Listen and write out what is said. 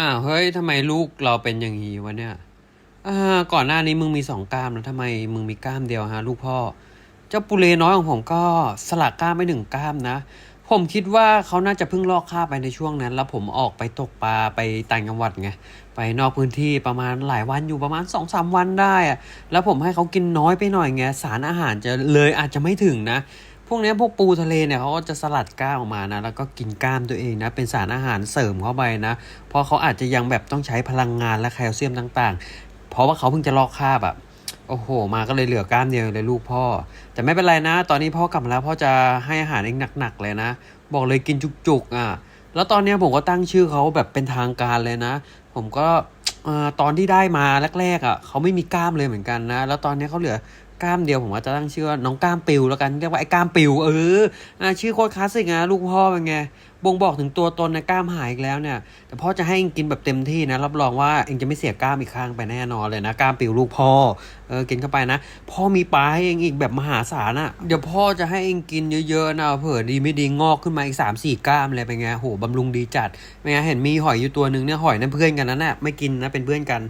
อ้าวเฮ้ยทำไมลูกเราเป็นอย่างนี้วะเนี่ยอ่าก่อนหน้านี้มึงมีสองกล้ามแล้วทำไมมึงมีกล้ามเดียวฮะลูกพ่อ เจ้าปุเรน้อยของผมก็สลักกล้ามไปหนึ่งกล้ามนะ ผมคิดว่าเขาน่าจะเพิ่งลอกคราบไปในช่วงนั้น แล้วผมออกไปตกปลาไปต่างจังหวัดไงไปนอกพื้นที่ประมาณหลายวันอยู่ประมาณสองสามวันได้อะแล้วผมให้เขากินน้อยไปหน่อยไงสารอาหารจะเลยอาจจะไม่ถึงนะ พวกนี้พวกปูทะเลเนี่ยเขาก็จะสลัดก้ามออกมานะ แล้วก็กินก้ามตัวเองนะ เป็นสารอาหารเสริมเข้าไปนะ เพราะเขาอาจจะยังแบบต้องใช้พลังงานและแคลเซียมต่าง ๆ เพราะว่าเขาเพิ่งจะลอกคราบอะโอ้โห มาก็เลยเหลือก้ามเดียวเลยลูกพ่อ แต่ไม่เป็นไรนะ ตอนนี้พ่อกลับมาแล้วพ่อจะให้อาหารเองหนักๆเลยนะ บอกเลยกินจุกๆอะ แล้วตอนนี้ผมก็ตั้งชื่อเขาแบบเป็นทางการเลยนะ ผมก็ตอนที่ได้มาแรกๆอะเขาไม่มีกล้ามเลยเหมือนกันนะ แล้วตอนนี้เขาเหลือ กล้ามเดียวผมว่าจะตั้งชื่อว่าน้องกล้ามปิวแล้วกันเรียกว่าไอ้กล้ามปิวเออชื่อโคตรคลาสสิกนะลูกพ่อเป็นไงบ่งบอกถึงตัวตนในะกล้ามหายอีกแล้วเนี่ย แต่พ่อจะให้เองกินแบบเต็มที่นะ รับรองว่าเองจะไม่เสียกล้ามอีกข้างไปแน่นอนเลยนะกล้ามปิวลูกพ่อเออกินเข้าไปนะ พ่อมีปลาให้เองอีกแบบมหาศาลอะ เดี๋ยวพ่อจะให้เองกินเยอะๆนะเผื่อดีไม่ดีงอกขึ้นมาอีกสามสี่กล้ามเลยเป็นไงโหบำรุงดีจัดเป็นไงเห็นมีหอยอยู่ตัวหนึ่งเนี่ยหอยนั่นเพื่อนกันนะน่ะไม่กินนะเป็นเพื่อนกัน